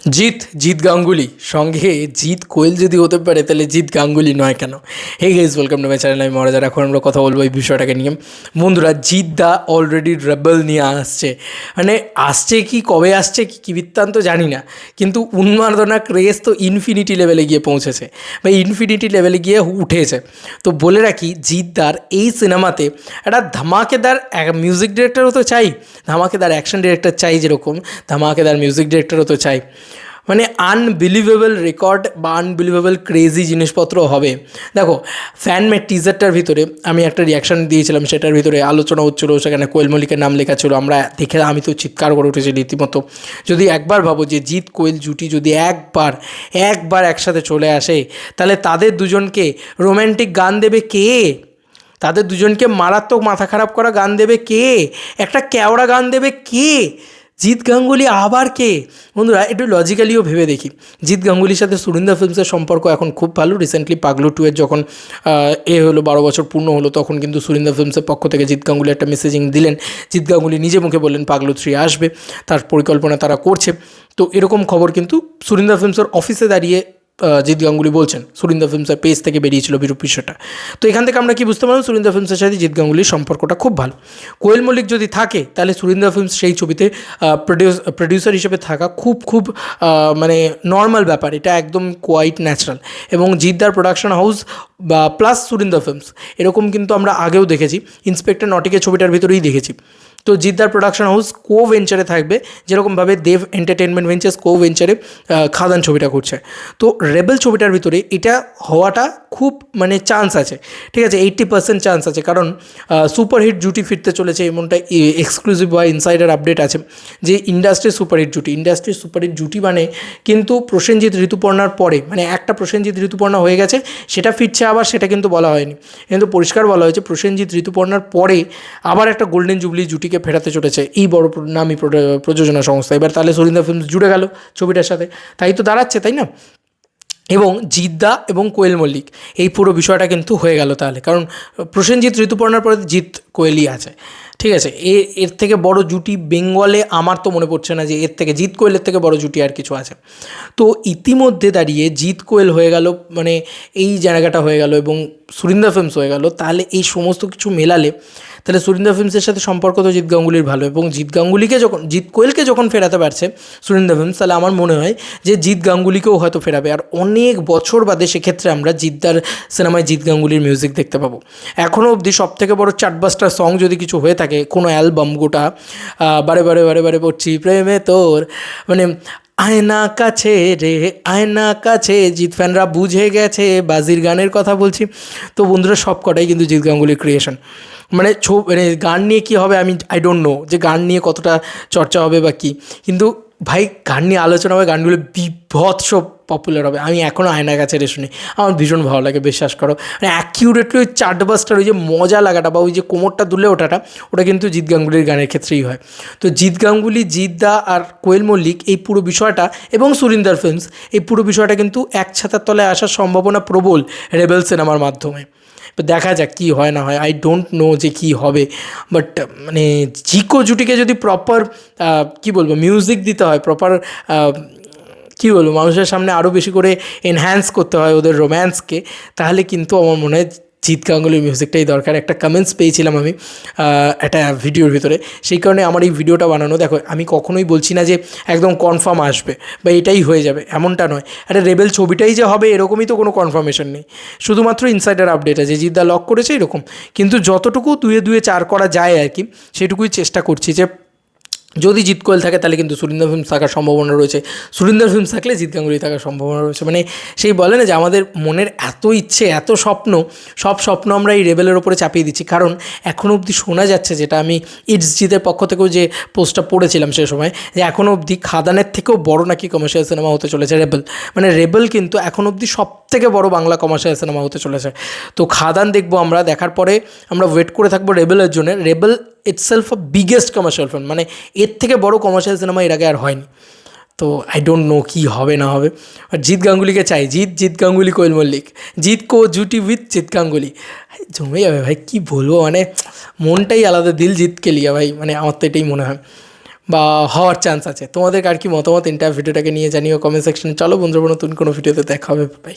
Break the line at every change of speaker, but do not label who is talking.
জিৎ জিৎ গাঙ্গুলি। সঙ্গে জিৎ কোয়েল যদি হতে পারে, তাহলে জিৎ গাঙ্গুলি নয় কেন? Hey guys welcome to my channel আমি মহারাজার এখন আমরা কথা বলব এই বিষয়টাকে নিয়ে। বন্ধুরা জিৎ দা অলরেডি রেবেল নিয়ে আসছে। মানে আসছে কি, কবে আসছে কি কি বৃত্তান্ত জানি না। কিন্তু উন্মাদনা ক্রেজ তো ইনফিনিটি লেভেলে গিয়ে পৌঁছেছে। বা ইনফিনিটি লেভেলে গিয়ে উঠেছে। তো বলে রাখি জিৎদার এই সিনেমাতে একটা ধামাকেদার মিউজিক ডিরেক্টরও তো চাই। ধামাকেদার অ্যাকশন ডিরেক্টর চাই যেরকম। ধামাকেদার মিউজিক ডিরেক্টরও তো চাই। মানে আনবিলিভেবল রেকর্ড বা আনবিলিভেবল ক্রেজি জিনিসপত্র হবে। দেখো ফ্যান ফ্যানমেড টিজারটার ভিতরে আমি একটা রিয়াকশান দিয়েছিলাম, সেটার ভিতরে আলোচনা হচ্ছিল, সেখানে কোয়েল মল্লিকের নাম লেখা ছিল, আমরা দেখে আমি তো চিৎকার করে উঠেছি রীতিমতো। যদি একবার ভাবো যে জিৎ, কোয়েল, জুটি যদি একবার একবার একসাথে চলে আসে, তাহলে তাদের দুজনকে রোম্যান্টিক গান দেবে কে? তাদের দুজনকে মারাত্মক মাথা খারাপ করা গান দেবে কে? একটা ক্যাওড়া গান দেবে কে? জিৎ গাঙ্গুলি আবার কে? বন্ধুরা, একটু লজিক্যালিও ভেবে দেখি। জিৎ গাঙ্গুলির সাথে সুরিন্দা ফিল্মসের সম্পর্ক এখন খুব ভালো। রিসেন্টলি পাগলু টু এর যখন এ হলো, বারো বছর পূর্ণ হলো, তখন কিন্তু সুরিন্দা ফিল্মসের পক্ষ থেকে জিৎ গাঙ্গুলি একটা মেসেজিং দিলেন। জিৎ গাঙ্গুলি নিজে মুখে বললেন, পাগলু থ্রি আসবে। তার পরিকল্পনা তারা করছে। তো এরকম খবর কিন্তু সুরিন্দা ফিল্মসের অফিসে দাঁড়িয়ে জিৎ গাঙ্গুলি বলছেন, সুরিন্দর ফিল্মসের পেজ থেকে বেরিয়েছিল বিরূপ বিষয়টা তো এখান থেকে আমরা কি বুঝতে পারলাম, সুরিন্দর ফিল্মসের সাথে জিৎ গাঙ্গুলির সম্পর্কটা খুব ভালো। কোয়েল মল্লিক যদি থাকে, তাহলে সুরিন্দর ফিল্মস সেই ছবিতে প্রডিউস প্রডিউসার হিসেবে থাকা খুব খুব মানে নর্মাল ব্যাপার। এটা একদম কোয়াইট ন্যাচারাল এবং জিদ্দার প্রোডাকশন হাউস বা প্লাস সুরিন্দর ফিল্মস, এরকম কিন্তু আমরা আগেও দেখেছি। ইন্সপেক্টর নটিকে ছবিটার ভিতরেই দেখেছি। তো জিদ্দার প্রোডাকশন হাউস কো ভেঞ্চারে থাকবে, যেরকমভাবে দেব এন্টারটেনমেন্ট ভেঞ্চার্স কো ভেঞ্চারে খাদান ছবিটা করছে। তো রেবেল ছবিটার ভিতরে এটা হওয়াটা খুব মানে চান্স আছে। ঠিক আছে এইট্টি পার্সেন্ট চান্স আছে। কারণ সুপারহিট জুটি ফিরতে চলেছে এমনটা এক্সক্লুসিভ বা ইনসাইডার আপডেট আছে যে ইন্ডাস্ট্রির সুপারহিট জুটি। ইন্ডাস্ট্রির সুপারহিট জুটি মানে কিন্তু প্রসেনজিৎ ঋতুপর্ণার পরে মানে একটা প্রসেনজিৎ ঋতুপর্ণা হয়ে গেছে, সেটা ফিরছে আবার, সেটা কিন্তু বলা হয়নি। কিন্তু পরিষ্কার বলা হয়েছে, প্রসেনজিৎ ঋতুপর্ণার পরে আবার একটা গোল্ডেন জুবলি জুটিকে ফেরাতে চলেছে এই বড় নামী প্রযোজনা সংস্থা। এবার তাহলে সরিন্দা ফিল্মস জুড়ে গেল ছবিটার সাথে। তাই তো দাঁড়াচ্ছে, তাই না? এবং জিদ্দা এবং কোয়েল মল্লিক, এই পুরো বিষয়টা কিন্তু হয়ে গেল তাহলে। কারণ প্রসেনজিৎ ঋতুপর্ণার পরে জিৎ কোয়েলই আছে। ঠিক আছে এর এর থেকে বড় জুটি বেঙ্গলে আমার তো মনে পড়ছে না যে এর থেকে, জিৎ কোয়েলের থেকে বড় জুটি আর কিছু আছে। তো ইতিমধ্যে দাঁড়িয়ে জিৎ কোয়েল হয়ে গেল মানে এই জায়গাটা হয়ে গেল এবং সুরিন্দা ফিল্মস হয়ে গেল, তাহলে এই সমস্ত কিছু মেলালে, তাহলে সুরিন্দা ফিল্মসের সাথে সম্পর্ক তো জিৎ গাঙ্গুলির ভালো এবং জিৎ গাঙ্গুলিকে যখন, জিৎ কোয়েলকে যখন ফেরাতে পারছে সুরিন্দা ফিল্মস তাহলে আমার মনে হয় যে জিৎ গাঙ্গুলিকেও হয়তো ফেরাবে। আর অনেক বছর বাদে সেক্ষেত্রে আমরা জিদ্দার সিনেমায় জিৎ গাঙ্গুলির মিউজিক দেখতে পাবো। এখনও অবধি সব থেকে বড় চার্টবাস্টার সং যদি কিছু হয়ে থাকে কোনো অ্যালবাম গোটা বারে বারে বারে বারে পড়ছি, প্রেমে তোর মানে আয়না কাছে রে, আয়না কাছে, জিৎ ফ্যানরা বুঝে গেছে, বাজির গানের কথা বলছি। তো বন্ধুরা সব কটাই কিন্তু জিৎ গাঙ্গুলির ক্রিয়েশন মানে ছো মানে গান নিয়ে কী হবে আমি আই ডোন্ট নো যে গান নিয়ে কতটা চর্চা হবে বা কী। কিন্তু ভাই, গান নিয়ে আলোচনা হবে গানগুলো বিভৎস পপুলার হবে। আমি এখনও আয়নার কাছে রে শুনি। আমার ভীষণ ভালো লাগে, বিশ্বাস করো। মানে অ্যাকিউরেটলি ওই চার্টবাস্টার ওই যে মজা লাগাটা বা ওই যে কোমরটা দুলে ওঠাটা, ওটা কিন্তু জিৎ গাঙ্গুলির গানের ক্ষেত্রেই হয়। তো জিৎ গাঙ্গুলি, জিৎ দা আর কোয়েল মল্লিক এই পুরো বিষয়টা এবং সুরিন্দর ফিল্মস এই পুরো বিষয়টা কিন্তু এক ছাতার তলায় আসার সম্ভাবনা প্রবল রেবেল সিনেমার মাধ্যমে। তো দেখা যাক কী হয় না হয়। আই ডোন্ট নো যে কী হবে। বাট মানে জিকো জুটিকে যদি প্রপার কী বলব মিউজিক দিতে হয় প্রপার কী বলব, মানুষের সামনে আরও বেশি করে এনহ্যান্স করতে হয় ওদের রোম্যান্সকে তাহলে কিন্তু আমার মনে হয় জিৎ গাঙ্গুলির মিউজিকটাই দরকার। একটা কমেন্টস পেয়েছিলাম আমি একটা ভিডিওর ভিতরে। সেই কারণে আমার এই ভিডিওটা বানানো, দেখো, আমি কখনোই বলছি না যে একদম কনফার্ম আসবে, বা এটাই হয়ে যাবে, এমনটা নয়। একটা রেবেল ছবিটাই যে হবে, এরকমই তো কোনো কনফার্মেশন নেই। শুধুমাত্র ইনসাইডার আপডেট আছে জিদ্দা লক করেছে, এরকম। কিন্তু যতটুকু দুয়ে দুয়ে চার করা যায় আর কি, সেটুকুই চেষ্টা করছি যে যদি জিৎ কোয়েল থাকে, তাহলে কিন্তু সুরিন্দর ফিল্মস থাকার সম্ভাবনা রয়েছে। সুরিন্দর ফিল্মস থাকলে জিৎ গাঙ্গুলি থাকার সম্ভাবনা রয়েছে। মানে সেই বলে না যে আমাদের মনের এত ইচ্ছে, এত স্বপ্ন, সব স্বপ্ন আমরা এই রেবেলের ওপরে চাপিয়ে দিচ্ছি। কারণ এখনও অবধি শোনা যাচ্ছে যেটা আমি ইটস জিতের পক্ষ থেকেও যে পোস্টটা পড়েছিলাম সে সময়, যে এখনও অবধি খাদানের থেকেও বড় নাকি কমার্শিয়াল সিনেমা হতে চলেছে রেবেল মানে রেবেল কিন্তু এখন অবধি সব থেকে বড় বাংলা কমার্শিয়াল সিনেমা হতে চলেছে। তো খাদান দেখব আমরা, দেখার পরে আমরা ওয়েট করে থাকব রেবেলের জন্য। Rebel itself a biggest commercial film মানে এর থেকে বড় কমার্শিয়াল সিনেমা এর আগে আর হয়নি। তো আই ডোন্ট নো কী হবে না হবে। আর জিৎ গাঙ্গুলিকে চাই। জিৎ জিৎ গাঙ্গুলি, কোয়েল মল্লিক। জিৎ কো জুটি উইথ জিৎ গাঙ্গুলি। জমে যাবে ভাই, কী বলব? মানে মনটাই আলাদা দিল জিতকে লিয়া ভাই। মানে আমার তো এটাই মনে হয়। বা হওয়ার চান্স আছে। তোমাদের আর কি মতামত? ইন্টার ভিডিওটাকে নিয়ে জানিও কমেন্ট সেকশনে চলো বন্ধুরা, নতুন কোনো ভিডিওতে দেখা হবে। বাই